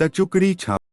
ટચુકડી છાપ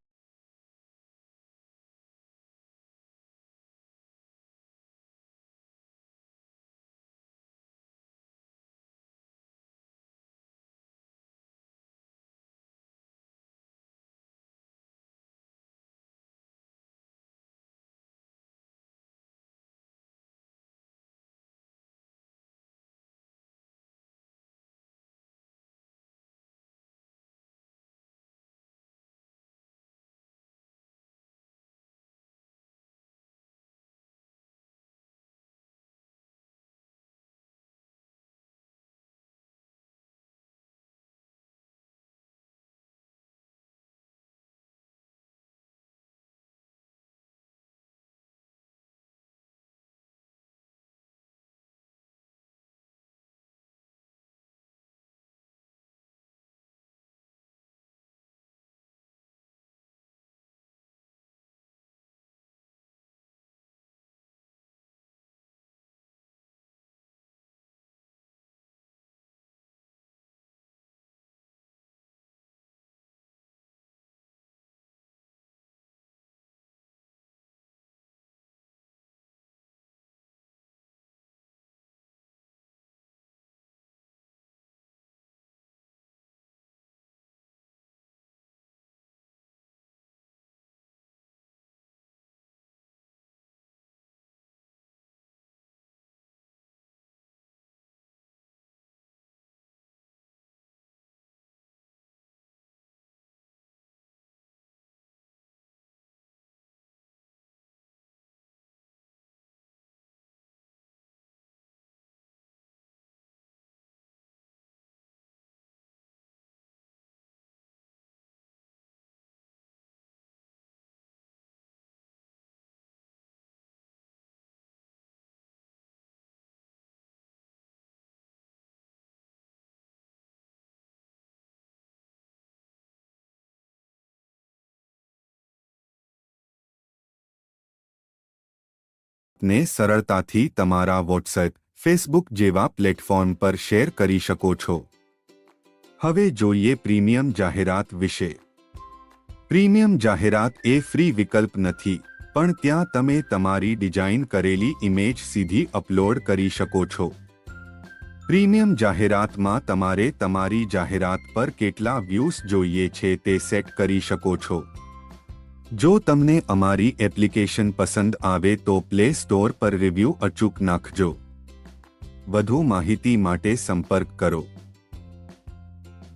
ને સરળતાથી તમારા વોટ્સએપ, ફેસબુક જેવા પ્લેટફોર્મ પર શેર કરી શકો છો. હવે જોઈએ પ્રીમિયમ જાહેરાત વિશે. પ્રીમિયમ જાહેરાત એ ફ્રી વિકલ્પ નથી, પણ ત્યાં તમે તમારી ડિઝાઇન કરેલી ઇમેજ સીધી અપલોડ કરી શકો છો. પ્રીમિયમ જાહેરાતમાં તમારે તમારી જાહેરાત પર કેટલા વ્યૂઝ જોઈએ છે તે સેટ કરી શકો છો. જો તમને અમારી એપ્લિકેશન પસંદ આવે તો પ્લે સ્ટોર પર રિવ્યૂ અચૂક નાખજો. વધુ માહિતી માટે સંપર્ક કરો.